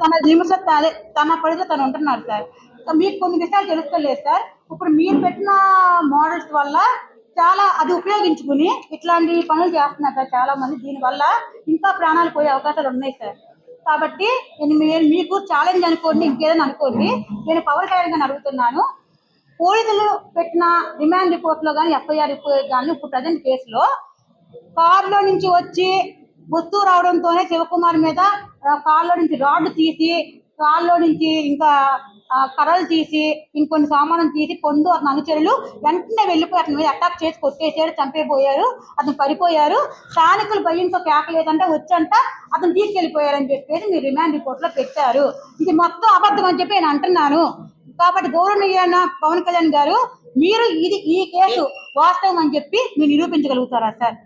తన లిమిట్స్ తాలే తన పరిధిలో తను ఉంటున్నాడు సార్. మీకు కొన్ని విషయాలు తెలుసుకోలేదు సార్. ఇప్పుడు మీరు పెట్టిన మోడల్స్ వల్ల చాలా అది ఉపయోగించుకుని ఇట్లాంటి పనులు చేస్తున్నారు సార్ చాలా మంది దీనివల్ల ఇంకా ప్రాణాలు పోయే అవకాశాలు ఉన్నాయి సార్. కాబట్టి నేను మీకు ఛాలెంజ్ అనుకోండి ఇంకేదైనా అనుకోండి నేను పవర్ కళ్యాణ్ గారిని అడుగుతున్నాను. పోలీసులు పెట్టిన రిమాండ్ రిపోర్ట్లో కానీ ఎఫ్ఐఆర్ రిపోర్ట్ కానీ ఇప్పుడు ప్రజెంట్ కేసులో కారులో నుంచి వచ్చి గుర్తు రావడంతోనే శివకుమార్ మీద ఆ, నుంచి రాడ్డు తీసి కారులో నుంచి ఇంకా కర్రలు తీసి ఇంకొన్ని సామానం తీసి పొందు అతని అనుచరులు. వెంటనే వెళ్ళిపోయి అతని మీద అటాక్ చేసి కొట్టేసాడు చంపేపోయారు అతను పడిపోయారు. స్థానికులు భయంతో కేకలేదంటే వచ్చంట అతను తీసుకెళ్ళిపోయారని చెప్పేసి మీరు రిమాండ్ రిపోర్ట్లో పెట్టారు. ఇది మొత్తం అబద్ధం అని చెప్పి నేను అంటున్నాను. కాబట్టి గౌరవనీయ పవన్ కళ్యాణ్ గారు మీరు ఇది ఈ కేసు వాస్తవం అని చెప్పి మీరు నిరూపించగలుగుతారా సార్?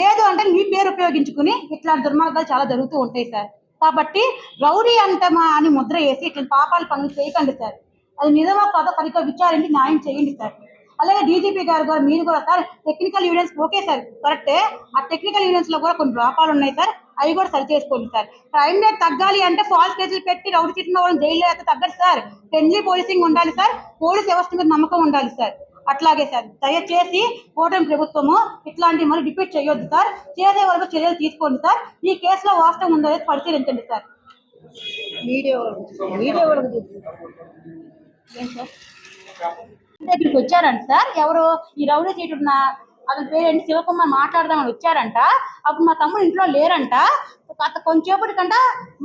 లేదు అంటే మీ పేరు ఉపయోగించుకుని ఇట్లాంటి దుర్మార్గాలు చాలా జరుగుతూ ఉంటాయి సార్. కాబట్టి రౌడీ అంటమా అని ముద్ర వేసి ఇట్లా పాపాలు పనులు చేయకండి సార్. అది నిజమా కాదో సరిగ్గా విచారించి న్యాయం చేయండి సార్. అలాగే డీజీపీ గారు కూడా మీరు కూడా sir technical evidence okay sir. కరెక్టే ఆ టెక్నికల్ ఎవిడెన్స్లో కూడా కొన్ని లోపాలు ఉన్నాయి సార్. అవి కూడా సరి చేసుకోండి సార్. క్రైమ్ రేట్ తగ్గాలి అంటే ఫాల్స్ కేసులు పెట్టి రౌడీ సీట్లు వాళ్ళని జైల్లో అయితే తగ్గదు సార్. ఫ్రెండ్లీ పోలీసింగ్ ఉండాలి సార్. పోలీస్ వ్యవస్థ మీద నమ్మకం ఉండాలి సార్. అట్లాగే సార్ దయచేసి కూటమి ప్రభుత్వము ఇట్లాంటి మళ్ళీ రిపీట్ చేయొద్దు సార్. చేసే వరకు చర్యలు తీసుకోండి సార్. ఈ కేసులో వాస్తవం ఉందో పరిశీలించండి సార్. ఏం సార్? దగ్గరికి వచ్చారంట సార్. ఎవరు ఈ రౌడీ సీట్ ఉన్న అతని పేరేంటి శివకుమార్ మాట్లాడదామని వచ్చారంట. అప్పుడు మా తమ్ముడు ఇంట్లో లేరంట. అత కొంచెంసేపటికంట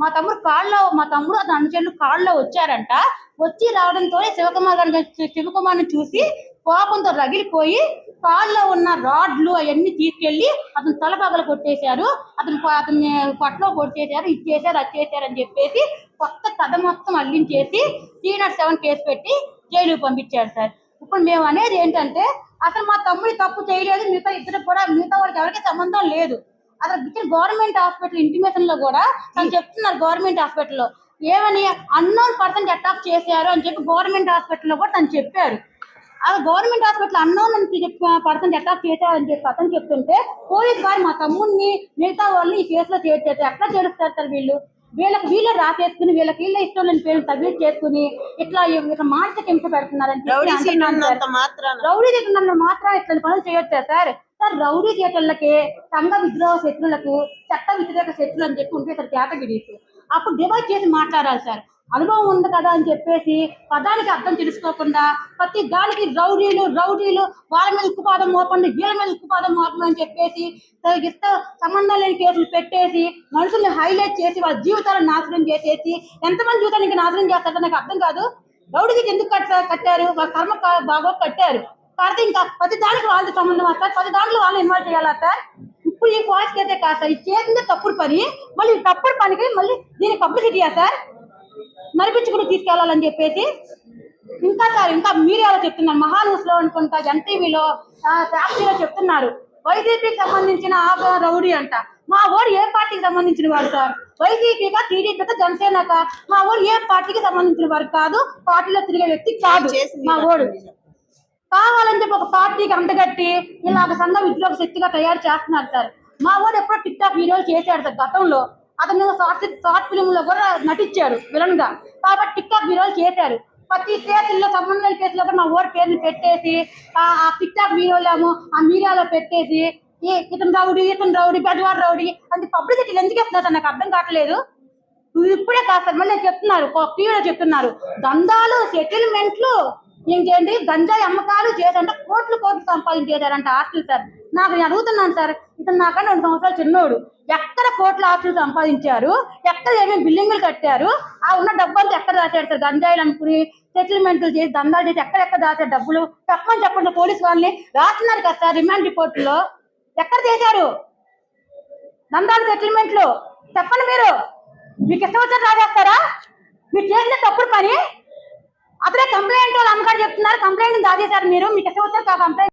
మా తమ్ముడు కాళ్ళలో మా తమ్ముడు అతని అనుచరులు కాళ్ళలో వచ్చారంట. వచ్చి రావడంతో శివకుమార్ గారిని శివకుమార్ని చూసి కోపంతో రగిలిపోయి కాళ్ళలో ఉన్న రాడ్లు అవన్నీ తీసుకెళ్ళి అతను తల పగల కొట్టేశారు. అతను ప- అతన్ని పట్లో కొట్టేశారు ఇది చేశారు అది చేశారు అని చెప్పేసి కొత్త కథ మొత్తం అల్లించేసి త్రీ నాట్ సెవెన్ కేసు పెట్టి జైలుకి పంపించారు సార్. ఇప్పుడు మేము అనేది ఏంటంటే అసలు మా తమ్ముడి తప్పు చేయలేదు మిగతా ఇద్దరు కూడా మిగతా వాళ్ళకి ఎవరికి సంబంధం లేదు. అసలు ఇచ్చిన గవర్నమెంట్ హాస్పిటల్ ఇంటిమేషన్లో కూడా తను చెప్తున్నారు గవర్నమెంట్ హాస్పిటల్లో. ఏమని అన్నోన్ పర్సన్ అటాక్ చేశారు అని చెప్పి గవర్నమెంట్ హాస్పిటల్లో కూడా తను చెప్పారు. అది గవర్నమెంట్ హాస్పిటల్ అన్నోన్ అని చెప్పి పర్సన్ అటాక్ చేశారని చెప్పి అతను చెప్తుంటే పోలీస్ వారు మా తమ్ముడిని మిగతా వాళ్ళని ఈ కేసులో చేర్చారు ఎట్లా చేరుస్తారు సార్ వీళ్ళు? వీళ్ళకి వీళ్ళే రాసేసుకుని వీళ్ళకి వీళ్ళ ఇష్టం లేని పేరు తగ్గి చేసుకుని ఇట్లా ఇట్లా మానసిక హింస పెడుతున్నారని రౌడీ చేతుల్లో మాత్రం ఇట్లాంటి పనులు చేయొచ్చా సార్? సార్ రౌడీ చేతులకి సంఘ విద్రోహ శత్రులకు చట్ట వ్యతిరేక శత్రులు అని చెప్పి ఉంటే సార్ కేటగిరీస్. అప్పుడు డివైడ్ చేసి మాట్లాడాలి సార్. అనుభవం ఉంది కదా అని చెప్పేసి పదానికి అర్థం తెలుసుకోకుండా ప్రతి దానికి రౌడీలు రౌడీలు వాళ్ళ మీద ఉక్కుపాదం మోపండి వీళ్ళ మీద ఉక్కుపాదం మోపండి అని చెప్పేసి ఇష్ట సంబంధం లేని కేసులు పెట్టేసి మనుషుల్ని హైలైట్ చేసి వాళ్ళ జీవితాలను నాశనం చేసేసి ఎంతమంది జీవితాన్ని ఇంకా నాశనం చేస్తారో నాకు అర్థం కాదు. రౌడీకి ఎందుకు కట్టారు కట్టారు? వాళ్ళ కర్మ కా- బాగా కట్టారు. కాబట్టి ఇంకా ప్రతి దానికి వాళ్ళతో సంబంధం వస్తారు ప్రతి దాంట్లో వాళ్ళని ఇన్వాల్వ్ చేయాలా సార్? ఇప్పుడు ఈ ఫాల్స్ అయితే కాదు సార్ ఇది చేసిందే తప్పుడు పని మళ్ళీ తప్పుడు పనికి మళ్ళీ దీనికి పబ్లిసిటీయా సార్? మరిపించుకుని తీసుకెళ్ళాలని చెప్పేసి ఇంకా సార్ ఇంకా మీరే అలా చెప్తున్నారు మహాన్యూస్లో అనుకుంటా ఎన్టీవీలో సాక్షిలో చెప్తున్నారు. వైసీపీకి సంబంధించిన ఆ రౌడీ అంట. మా ఓడు ఏ పార్టీకి సంబంధించిన వాడు సార్? వైసీపీగా టీడీపీగా జనసేనక? మా ఓడు ఏ పార్టీకి సంబంధించిన వాడు కాదు? పార్టీలో తిరిగే వ్యక్తి కాదు మా ఓడు. కావాలని చెప్పి ఒక పార్టీకి అంటగట్టి ఇలాగ సంఘ విద్రోహ శక్తిగా తయారు చేస్తున్నారు సార్. మా వాడు ఎప్పుడో టిక్ టాక్ వీడియోలు చేశాడు సార్ గతంలో. అతను షార్ట్ షార్ట్ ఫిల్మ్లో కూడా నటించాడు విలన్గా కాబట్టి టిక్టాక్ వీడియోలు చేశారు. ప్రతి కేసుల్లో సంబంధాల కేసులో కూడా మా ఓడి పేర్లు పెట్టేసి ఆ టిక్టాక్ టిక్ వీడియోలేమో ఆ మీడియాలో పెట్టేసి ఏ ఇతను రౌడీ ఇతను రౌడీ పెద్దవాడు రౌడీ అంటే పబ్లిసిటీ ఎందుకు వేస్తున్నారు నాకు అర్థం కావట్లేదు. ఇప్పుడే కాస్త మళ్ళీ చెప్తున్నారు టీవీలో చెప్తున్నారు. దందాలు సెటిల్మెంట్లు ఇంకేంటి గంజాయి అమ్మకాలు చేశారంట కోట్లు కోట్లు సంపాదించేశారంట ఆస్తులు సార్. నాకు నేను అడుగుతున్నాను సార్ ఇతను నాకన్నా రెండు సంవత్సరాలు చిన్నోడు. ఎక్కడ కోట్ల ఆస్తులు సంపాదించారు? ఎక్కడ ఏమేమి బిల్డింగులు కట్టారు? ఆ ఉన్న డబ్బంతా ఎక్కడ దాచారు సార్? గంజాయిలు అనుకుని సెటిల్మెంట్లు చేసి దందాలు చేసి ఎక్కడెక్కడ దాచారు డబ్బులు? చెప్పమని చెప్పండి పోలీసు వాళ్ళని. రాస్తున్నారు కదా సార్ రిమాండ్ రిపోర్టులో. ఎక్కడ చేశారు? దందాలు సెటిల్మెంట్లు. చెప్పండి మీరు. మీకు ఇష్టం వచ్చారు రాజేస్తారా మీరు చేసిన తప్పుడు పని అతనే కంప్లైంట్ వాళ్ళు అమ్మగారు చెప్తున్నారు. కంప్లైంట్ దాచేశారు మీరు. మీకు ఇష్టం కంప్లైంట్